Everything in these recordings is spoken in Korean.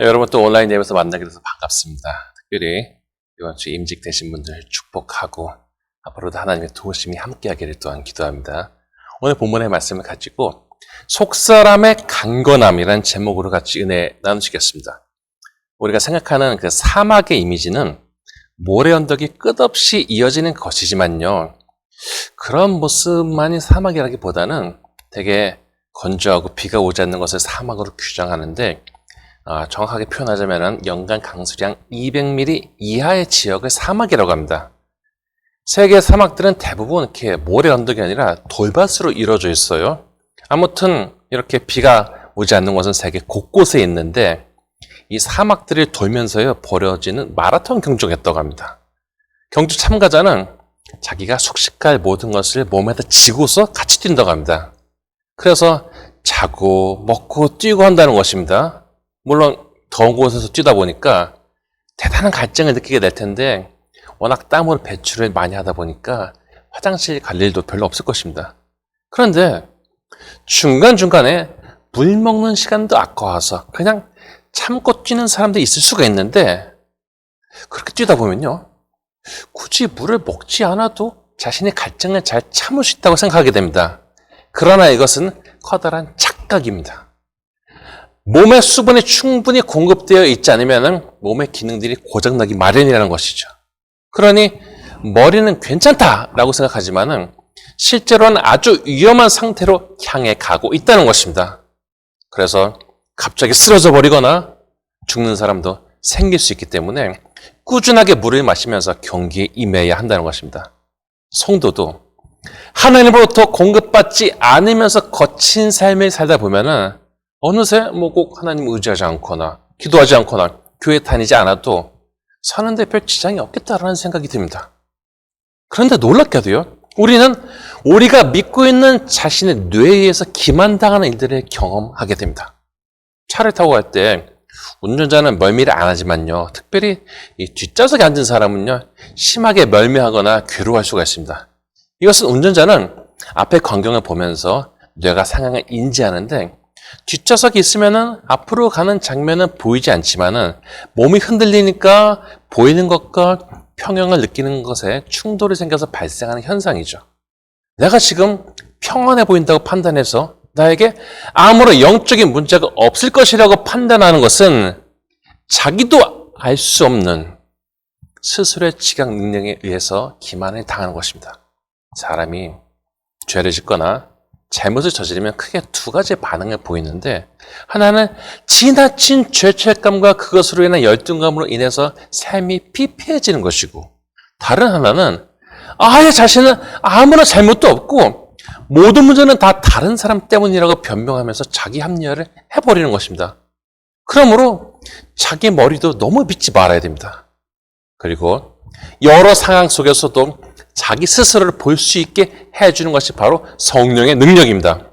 네, 여러분 또 온라인 예배에서 만나게 돼서 반갑습니다. 특별히 이번 주 임직 되신 분들 축복하고 앞으로도 하나님의 도우심이 함께하기를 또한 기도합니다. 오늘 본문의 말씀을 가지고 속사람의 강건함이란 제목으로 같이 은혜 나누시겠습니다. 우리가 생각하는 그 사막의 이미지는 모래 언덕이 끝없이 이어지는 것이지만요. 그런 모습만이 사막이라기보다는 되게 건조하고 비가 오지 않는 것을 사막으로 규정하는데 아, 정확하게 표현하자면 연간 강수량 200mm 이하의 지역을 사막이라고 합니다. 세계 사막들은 대부분 이렇게 모래 언덕이 아니라 돌밭으로 이루어져 있어요. 아무튼 이렇게 비가 오지 않는 곳은 세계 곳곳에 있는데 이 사막들을 돌면서요 벌어지는 마라톤 경주가 있다고 합니다. 경주 참가자는 자기가 숙식할 모든 것을 몸에다 지고서 같이 뛴다고 합니다. 그래서 자고 먹고 뛰고 한다는 것입니다. 물론 더운 곳에서 뛰다 보니까 대단한 갈증을 느끼게 될 텐데 워낙 땀으로 배출을 많이 하다 보니까 화장실 갈 일도 별로 없을 것입니다. 그런데 중간중간에 물 먹는 시간도 아까워서 그냥 참고 뛰는 사람도 있을 수가 있는데 그렇게 뛰다 보면요. 굳이 물을 먹지 않아도 자신의 갈증을 잘 참을 수 있다고 생각하게 됩니다. 그러나 이것은 커다란 착각입니다. 몸의 수분이 충분히 공급되어 있지 않으면 몸의 기능들이 고장나기 마련이라는 것이죠. 그러니 머리는 괜찮다라고 생각하지만은 실제로는 아주 위험한 상태로 향해 가고 있다는 것입니다. 그래서 갑자기 쓰러져 버리거나 죽는 사람도 생길 수 있기 때문에 꾸준하게 물을 마시면서 경기에 임해야 한다는 것입니다. 성도도 하나님으로부터 공급받지 않으면서 거친 삶을 살다 보면은 어느새 뭐 꼭 하나님 의지하지 않거나 기도하지 않거나 교회 다니지 않아도 사는데 별 지장이 없겠다라는 생각이 듭니다. 그런데 놀랍게도요, 우리는 우리가 믿고 있는 자신의 뇌에 의해서 기만당하는 일들을 경험하게 됩니다. 차를 타고 갈 때 운전자는 멀미를 안 하지만요, 특별히 이 뒷좌석에 앉은 사람은요, 심하게 멀미하거나 괴로워할 수가 있습니다. 이것은 운전자는 앞의 광경을 보면서 뇌가 상황을 인지하는데 뒷좌석에 있으면은 앞으로 가는 장면은 보이지 않지만은 몸이 흔들리니까 보이는 것과 평형을 느끼는 것에 충돌이 생겨서 발생하는 현상이죠. 내가 지금 평안해 보인다고 판단해서 나에게 아무런 영적인 문제가 없을 것이라고 판단하는 것은 자기도 알 수 없는 스스로의 지각 능력에 의해서 기만을 당하는 것입니다. 사람이 죄를 짓거나 잘못을 저지르면 크게 두 가지 반응을 보이는데 하나는 지나친 죄책감과 그것으로 인한 열등감으로 인해서 삶이 피폐해지는 것이고 다른 하나는 아예 자신은 아무런 잘못도 없고 모든 문제는 다 다른 사람 때문이라고 변명하면서 자기 합리화를 해버리는 것입니다. 그러므로 자기 머리도 너무 믿지 말아야 됩니다. 그리고 여러 상황 속에서도 자기 스스로를 볼 수 있게 해주는 것이 바로 성령의 능력입니다.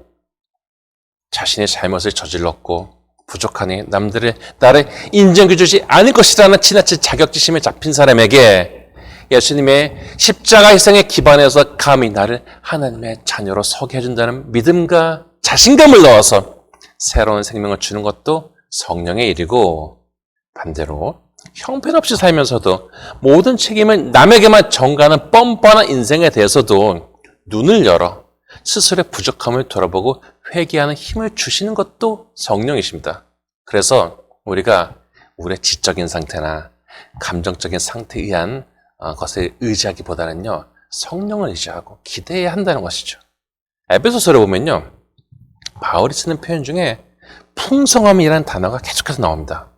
자신의 잘못을 저질렀고 부족하니 남들의 나를 인정해주지 않을 것이라는 지나친 자격지심에 잡힌 사람에게 예수님의 십자가 희생에 기반해서 감히 나를 하나님의 자녀로 서게 해준다는 믿음과 자신감을 넣어서 새로운 생명을 주는 것도 성령의 일이고 반대로 형편없이 살면서도 모든 책임을 남에게만 전가하는 뻔뻔한 인생에 대해서도 눈을 열어 스스로의 부족함을 돌아보고 회개하는 힘을 주시는 것도 성령이십니다. 그래서 우리가 우리의 지적인 상태나 감정적인 상태에 의한 어, 것을 의지하기보다는요, 성령을 의지하고 기대해야 한다는 것이죠. 에베소서를 보면요, 바울이 쓰는 표현 중에 풍성함이라는 단어가 계속해서 나옵니다.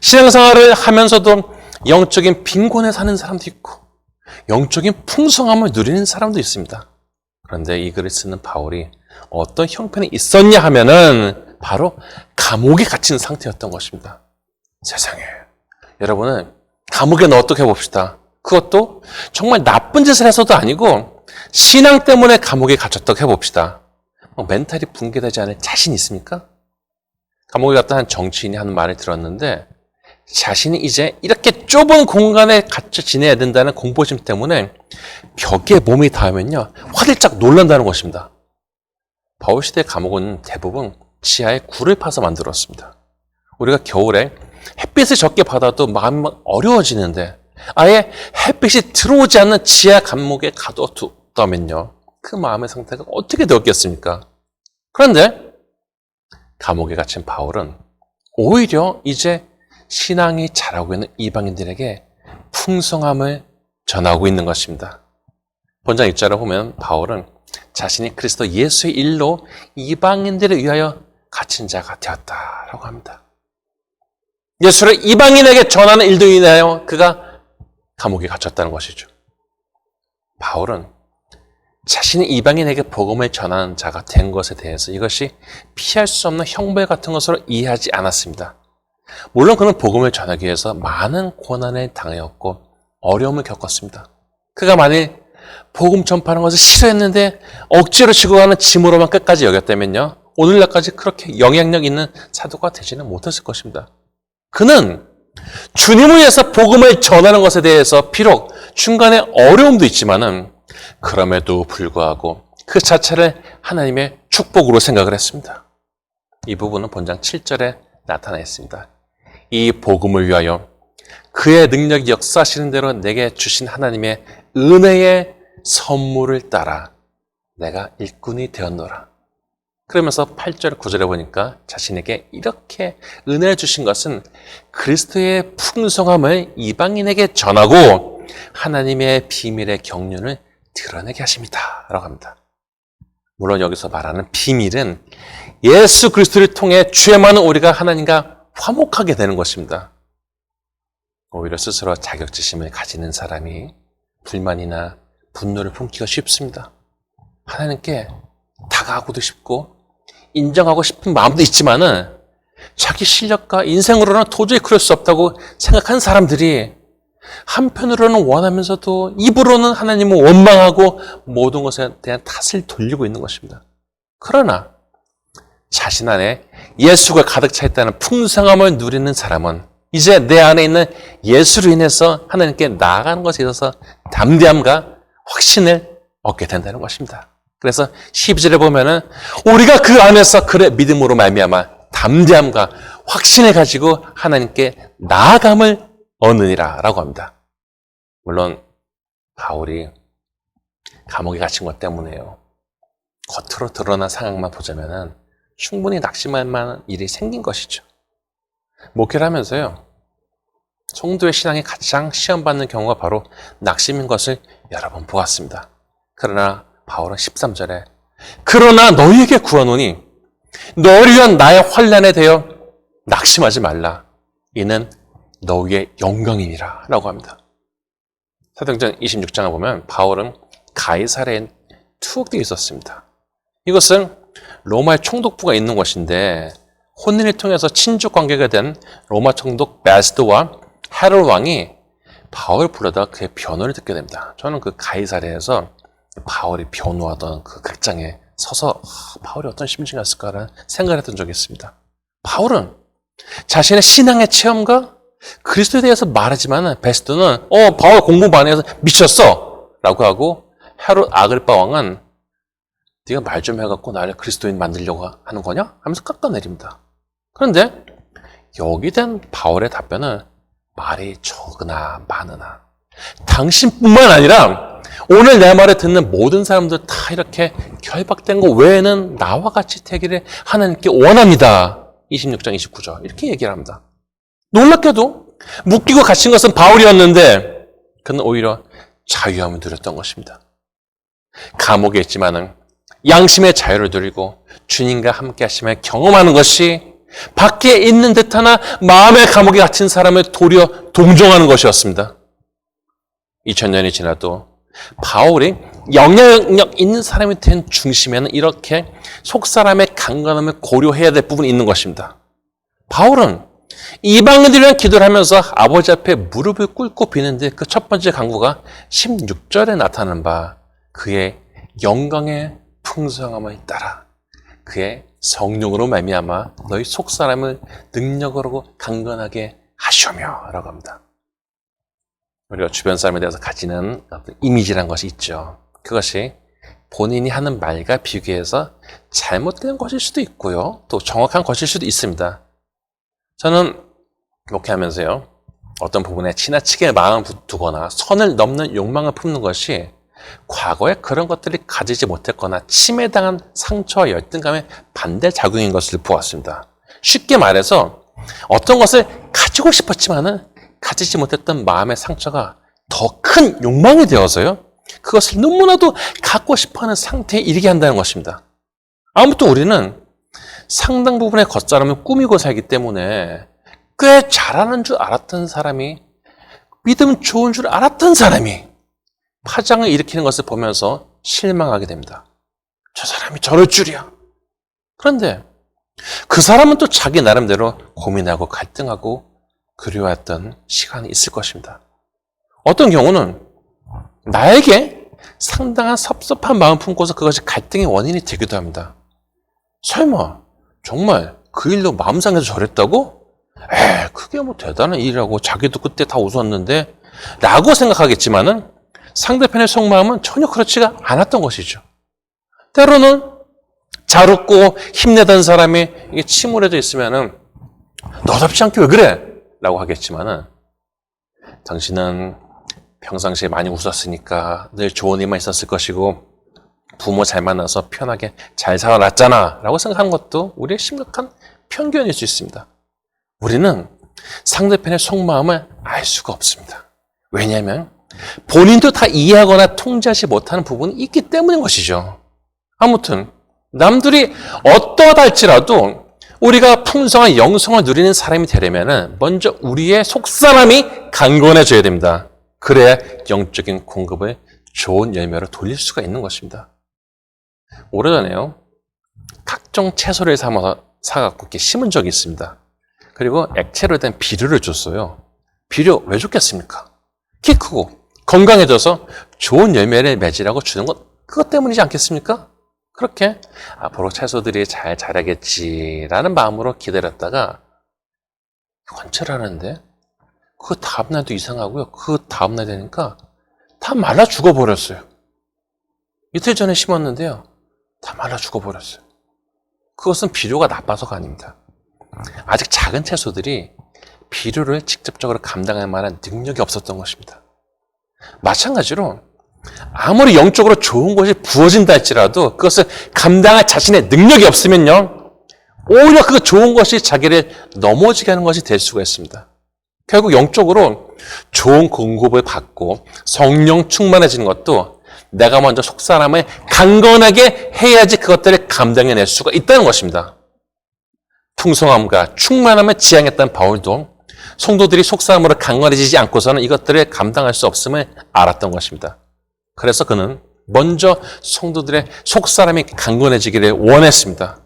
신앙생활을 하면서도 영적인 빈곤에 사는 사람도 있고 영적인 풍성함을 누리는 사람도 있습니다. 그런데 이 글을 쓰는 바울이 어떤 형편이 있었냐 하면은 바로 감옥에 갇힌 상태였던 것입니다. 세상에. 여러분은 감옥에 넣어 어떻게 봅시다. 그것도 정말 나쁜 짓을 해서도 아니고 신앙 때문에 감옥에 갇혔다고 해봅시다. 뭐 멘탈이 붕괴되지 않을 자신 있습니까? 감옥에 갔다 한 정치인이 하는 말을 들었는데 자신이 이제 이렇게 좁은 공간에 갇혀 지내야 된다는 공포심 때문에 벽에 몸이 닿으면요 화들짝 놀란다는 것입니다. 바울 시대 감옥은 대부분 지하에 굴을 파서 만들었습니다. 우리가 겨울에 햇빛을 적게 받아도 마음이 막 어려워지는데 아예 햇빛이 들어오지 않는 지하 감옥에 가둬두다면요. 그 마음의 상태가 어떻게 되었겠습니까? 그런데 감옥에 갇힌 바울은 오히려 이제 신앙이 자라고 있는 이방인들에게 풍성함을 전하고 있는 것입니다. 본장 1절을 보면 바울은 자신이 그리스도 예수의 일로 이방인들을 위하여 갇힌 자가 되었다라고 합니다. 예수를 이방인에게 전하는 일도 인하여 그가 감옥에 갇혔다는 것이죠. 바울은 자신이 이방인에게 복음을 전하는 자가 된 것에 대해서 이것이 피할 수 없는 형벌 같은 것으로 이해하지 않았습니다. 물론 그는 복음을 전하기 위해서 많은 고난을 당하였고 어려움을 겪었습니다. 그가 만일 복음 전파하는 것을 싫어했는데 억지로 지고 가는 짐으로만 끝까지 여겼다면요. 오늘날까지 그렇게 영향력 있는 사도가 되지는 못했을 것입니다. 그는 주님을 위해서 복음을 전하는 것에 대해서 비록 중간에 어려움도 있지만은 그럼에도 불구하고 그 자체를 하나님의 축복으로 생각을 했습니다. 이 부분은 본장 7절에 나타나 있습니다. 이 복음을 위하여 그의 능력이 역사하시는 대로 내게 주신 하나님의 은혜의 선물을 따라 내가 일꾼이 되었노라. 그러면서 8절 9절에 보니까 자신에게 이렇게 은혜를 주신 것은 그리스도의 풍성함을 이방인에게 전하고 하나님의 비밀의 경륜을 드러내게 하십니다. 라고 합니다. 물론 여기서 말하는 비밀은 예수 그리스도를 통해 죄 많은 우리가 하나님과 화목하게 되는 것입니다. 오히려 스스로 자격지심을 가지는 사람이 불만이나 분노를 품기가 쉽습니다. 하나님께 다가가고도 싶고 인정하고 싶은 마음도 있지만은 자기 실력과 인생으로는 도저히 그럴 수 없다고 생각한 사람들이 한편으로는 원하면서도 입으로는 하나님을 원망하고 모든 것에 대한 탓을 돌리고 있는 것입니다. 그러나 자신 안에 예수가 가득 차 있다는 풍성함을 누리는 사람은 이제 내 안에 있는 예수로 인해서 하나님께 나아가는 것에 있어서 담대함과 확신을 얻게 된다는 것입니다. 그래서 12절에 보면은 우리가 그 안에서 그래 믿음으로 말미암아 담대함과 확신을 가지고 하나님께 나아감을 얻느니라라고 합니다. 물론 바울이 감옥에 갇힌 것 때문에요. 겉으로 드러난 상황만 보자면은 충분히 낙심할 만한 일이 생긴 것이죠. 목회를 하면서요. 성도의 신앙이 가장 시험받는 경우가 바로 낙심인 것을 여러 번 보았습니다. 그러나 바울은 13절에 그러나 너희에게 구하노니 너를 위한 나의 환란에 대여 낙심하지 말라. 이는 너희의 영광이니라 라고 합니다. 사도행전 26장을 보면 바울은 가이사레에 투옥되어 있었습니다. 이것은 로마의 총독부가 있는 곳인데 혼인을 통해서 친족 관계가 된 로마 총독 베스드와 헤롤 왕이 바울 불러다 그의 변호를 듣게 됩니다. 저는 그 가이사레에서 바울이 변호하던 그 극장에 서서 아, 바울이 어떤 심정이었을까라는 생각을 했던 적이 있습니다. 바울은 자신의 신앙의 체험과 그리스도에 대해서 말하지만 베스트는 어 바울 공부 많이 해서 미쳤어 라고 하고 헤롯 아글바 왕은 네가 말 좀 해갖고 나를 그리스도인 만들려고 하는 거냐? 하면서 깎아내립니다. 그런데 여기 된 바울의 답변은 말이 적으나 많으나 당신뿐만 아니라 오늘 내 말을 듣는 모든 사람들 다 이렇게 결박된 거 외에는 나와 같이 되기를 하나님께 원합니다. 26장 29절 이렇게 얘기를 합니다. 놀랍게도 묶이고 갇힌 것은 바울이었는데 그는 오히려 자유함을 누렸던 것입니다. 감옥에 있지만은 양심의 자유를 누리고 주님과 함께 하심을 경험하는 것이 밖에 있는 듯 하나 마음의 감옥에 갇힌 사람을 도리어 동정하는 것이었습니다. 2000년이 지나도 바울이 영향력 있는 사람이 된 중심에는 이렇게 속사람의 강건함을 고려해야 될 부분이 있는 것입니다. 바울은 이방인들을 위한 기도를 하면서 아버지 앞에 무릎을 꿇고 비는데 그 첫 번째 강구가 16절에 나타나는 바 그의 영광의 풍성함을 따라 그의 성령으로 말미암아 너희 속 사람을 능력으로 강건하게 하시며라고 합니다. 우리가 주변 사람에 대해서 가지는 어떤 이미지란 것이 있죠. 그것이 본인이 하는 말과 비교해서 잘못된 것일 수도 있고요. 또 정확한 것일 수도 있습니다. 저는 목회하면서요. 어떤 부분에 지나치게 마음을 두거나 선을 넘는 욕망을 품는 것이 과거에 그런 것들이 가지지 못했거나 침해당한 상처와 열등감의 반대 작용인 것을 보았습니다. 쉽게 말해서 어떤 것을 가지고 싶었지만은 가지지 못했던 마음의 상처가 더 큰 욕망이 되어서요. 그것을 너무나도 갖고 싶어하는 상태에 이르게 한다는 것입니다. 아무튼 우리는 상당 부분의 겉사람을 꾸미고 살기 때문에 꽤 잘하는 줄 알았던 사람이 믿음 좋은 줄 알았던 사람이 파장을 일으키는 것을 보면서 실망하게 됩니다. 저 사람이 저럴 줄이야. 그런데 그 사람은 또 자기 나름대로 고민하고 갈등하고 그리워했던 시간이 있을 것입니다. 어떤 경우는 나에게 상당한 섭섭한 마음 품고서 그것이 갈등의 원인이 되기도 합니다. 설마 정말 그 일로 마음 상해서 저랬다고? 에 그게 뭐 대단한 일이라고 자기도 그때 다 웃었는데 라고 생각하겠지만은 상대편의 속마음은 전혀 그렇지가 않았던 것이죠. 때로는 잘 웃고 힘내던 사람이 이게 침울해져 있으면은 너답지 않게 왜 그래? 라고 하겠지만은 당신은 평상시에 많이 웃었으니까 늘 좋은 일만 있었을 것이고 부모 잘 만나서 편하게 잘 살아났잖아 라고 생각하는 것도 우리의 심각한 편견일 수 있습니다. 우리는 상대편의 속마음을 알 수가 없습니다. 왜냐하면 본인도 다 이해하거나 통제하지 못하는 부분이 있기 때문인 것이죠. 아무튼 남들이 어떠하다 할지라도 우리가 풍성한 영성을 누리는 사람이 되려면 먼저 우리의 속사람이 강건해져야 됩니다. 그래야 영적인 공급을 좋은 열매로 돌릴 수가 있는 것입니다. 오래전에요. 각종 채소를 삼아서 사갖고 이렇게 심은 적이 있습니다. 그리고 액체로 된 비료를 줬어요. 비료 왜 줬겠습니까? 키 크고 건강해져서 좋은 열매를 맺으라고 주는 것 그것 때문이지 않겠습니까? 그렇게 앞으로 채소들이 잘 자라겠지라는 마음으로 기다렸다가 관찰을 하는데 그 다음날도 이상하고요. 그 다음날 되니까 다 말라 죽어버렸어요. 이틀 전에 심었는데요. 다 말라 죽어버렸어요. 그것은 비료가 나빠서가 아닙니다. 아직 작은 채소들이 비료를 직접적으로 감당할 만한 능력이 없었던 것입니다. 마찬가지로 아무리 영적으로 좋은 것이 부어진다 할지라도 그것을 감당할 자신의 능력이 없으면요. 오히려 그 좋은 것이 자기를 넘어지게 하는 것이 될 수가 있습니다. 결국 영적으로 좋은 공급을 받고 성령 충만해지는 것도 내가 먼저 속 사람을 강건하게 해야지 그것들을 감당해낼 수가 있다는 것입니다. 풍성함과 충만함을 지향했던 바울도 성도들이 속사람으로 강건해지지 않고서는 이것들을 감당할 수 없음을 알았던 것입니다. 그래서 그는 먼저 성도들의 속사람이 강건해지기를 원했습니다.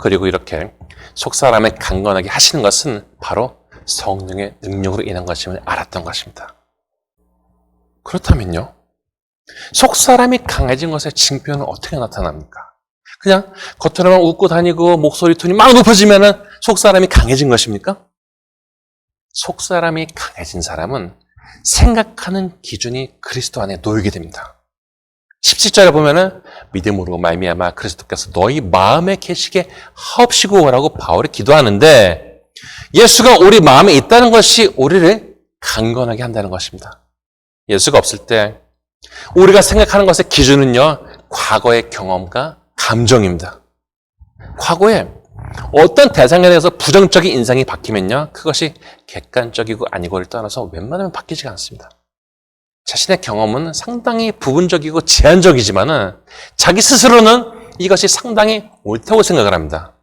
그리고 이렇게 속사람을 강건하게 하시는 것은 바로 성령의 능력으로 인한 것임을 알았던 것입니다. 그렇다면요. 속사람이 강해진 것의 징표는 어떻게 나타납니까? 그냥 겉으로만 웃고 다니고 목소리 톤이 막 높아지면은 속사람이 강해진 것입니까? 속 사람이 강해진 사람은 생각하는 기준이 그리스도 안에 놓이게 됩니다. 17절에 보면은 믿음으로 말미암아 그리스도께서 너희 마음에 계시게 하옵시고 라고 바울이 기도하는데 예수가 우리 마음에 있다는 것이 우리를 강건하게 한다는 것입니다. 예수가 없을 때 우리가 생각하는 것의 기준은요 과거의 경험과 감정입니다. 과거에 어떤 대상에 대해서 부정적인 인상이 바뀌면요. 그것이 객관적이고 아니고를 떠나서 웬만하면 바뀌지가 않습니다. 자신의 경험은 상당히 부분적이고 제한적이지만은 자기 스스로는 이것이 상당히 옳다고 생각을 합니다.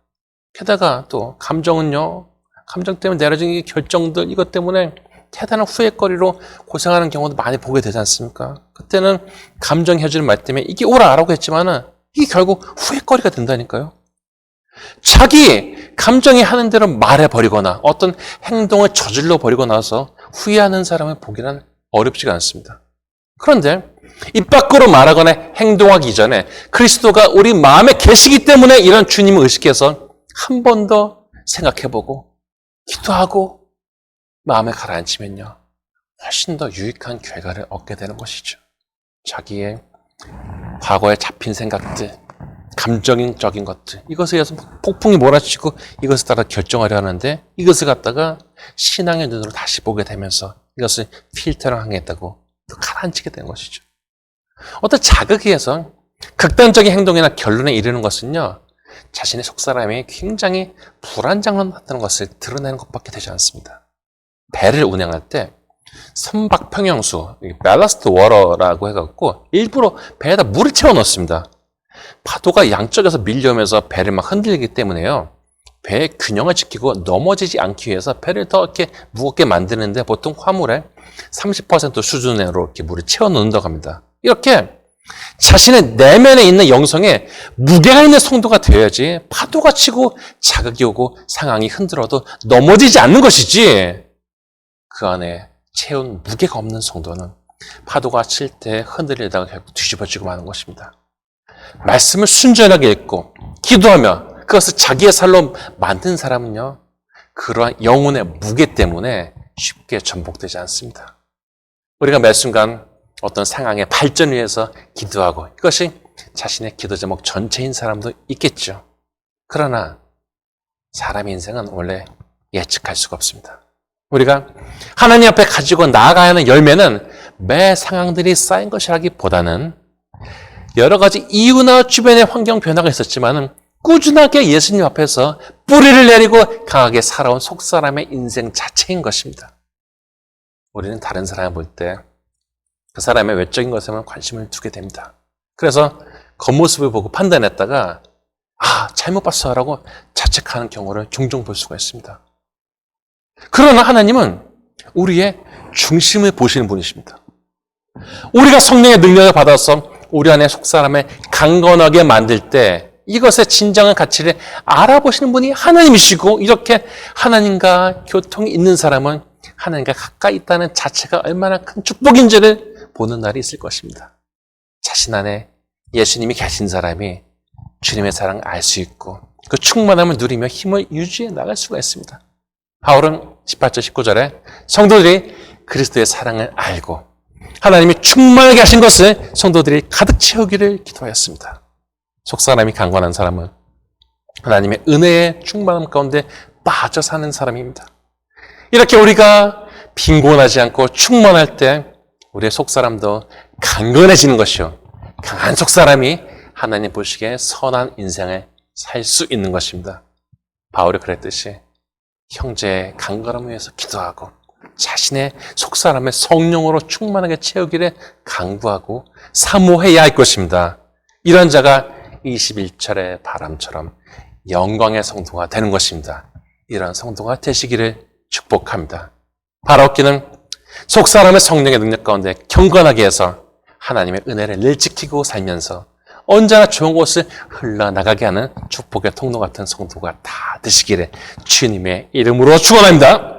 게다가 또 감정은요. 감정 때문에 내려진 결정들 이것 때문에 대단한 후회거리로 고생하는 경우도 많이 보게 되지 않습니까? 그때는 감정 해주는 말 때문에 이게 옳아라고 했지만은 이게 결국 후회거리가 된다니까요. 자기 감정이 하는 대로 말해버리거나 어떤 행동을 저질러 버리고 나서 후회하는 사람을 보기는 어렵지가 않습니다. 그런데 입 밖으로 말하거나 행동하기 전에 그리스도가 우리 마음에 계시기 때문에 이런 주님을 의식해서 한 번 더 생각해보고 기도하고 마음에 가라앉히면요. 훨씬 더 유익한 결과를 얻게 되는 것이죠. 자기의 과거에 잡힌 생각들, 감정적인 것들 이것에 의해서 폭풍이 몰아치고 이것에 따라 결정하려 하는데 이것을 갖다가 신앙의 눈으로 다시 보게 되면서 이것을 필터를 하겠다고 또 가라앉히게 되는 것이죠. 어떤 자극에 의해서 극단적인 행동이나 결론에 이르는 것은요 자신의 속사람이 굉장히 불안장난다는 것을 드러내는 것밖에 되지 않습니다. 배를 운행할 때 선박 평형수, 밸러스트 워러라고 해갖고 일부러 배에다 물을 채워 넣습니다. 파도가 양쪽에서 밀려오면서 배를 막 흔들기 때문에요. 배의 균형을 지키고 넘어지지 않기 위해서 배를 더 이렇게 무겁게 만드는데 보통 화물에 30% 수준으로 이렇게 물을 채워 넣는다고 합니다. 이렇게 자신의 내면에 있는 영성에 무게가 있는 성도가 되어야지 파도가 치고 자극이 오고 상황이 흔들어도 넘어지지 않는 것이지 그 안에 채운 무게가 없는 성도는 파도가 칠 때 흔들리다가 결국 뒤집어지고 마는 것입니다. 말씀을 순전하게 읽고 기도하며 그것을 자기의 살로 만든 사람은요 그러한 영혼의 무게 때문에 쉽게 전복되지 않습니다. 우리가 매 순간 어떤 상황의 발전을 위해서 기도하고 이것이 자신의 기도 제목 전체인 사람도 있겠죠. 그러나 사람의 인생은 원래 예측할 수가 없습니다. 우리가 하나님 앞에 가지고 나아가야 하는 열매는 매 상황들이 쌓인 것이라기보다는 여러 가지 이유나 주변의 환경 변화가 있었지만은 꾸준하게 예수님 앞에서 뿌리를 내리고 강하게 살아온 속사람의 인생 자체인 것입니다. 우리는 다른 사람을 볼 때 그 사람의 외적인 것에만 관심을 두게 됩니다. 그래서 겉모습을 보고 판단했다가 아, 잘못 봤어 라고 자책하는 경우를 종종 볼 수가 있습니다. 그러나 하나님은 우리의 중심을 보시는 분이십니다. 우리가 성령의 능력을 받아서 우리 안에 속사람을 강건하게 만들 때 이것의 진정한 가치를 알아보시는 분이 하나님이시고 이렇게 하나님과 교통이 있는 사람은 하나님과 가까이 있다는 자체가 얼마나 큰 축복인지를 보는 날이 있을 것입니다. 자신 안에 예수님이 계신 사람이 주님의 사랑을 알 수 있고 그 충만함을 누리며 힘을 유지해 나갈 수가 있습니다. 바울은 18절 19절에 성도들이 그리스도의 사랑을 알고 하나님이 충만하게 하신 것을 성도들이 가득 채우기를 기도하였습니다. 속사람이 강건한 사람은 하나님의 은혜의 충만함 가운데 빠져 사는 사람입니다. 이렇게 우리가 빈곤하지 않고 충만할 때 우리의 속사람도 강건해지는 것이요. 강한 속사람이 하나님 보시기에 선한 인생을 살 수 있는 것입니다. 바울이 그랬듯이 형제의 강건함을 위해서 기도하고 자신의 속사람의 성령으로 충만하게 채우기를 강구하고 사모해야 할 것입니다. 이런 자가 21절의 바람처럼 영광의 성도가 되는 것입니다. 이런 성도가 되시기를 축복합니다. 바라옵기는 속사람의 성령의 능력 가운데 경건하게 해서 하나님의 은혜를 늘 지키고 살면서 언제나 좋은 곳을 흘러나가게 하는 축복의 통로 같은 성도가 다 되시기를 주님의 이름으로 축원합니다.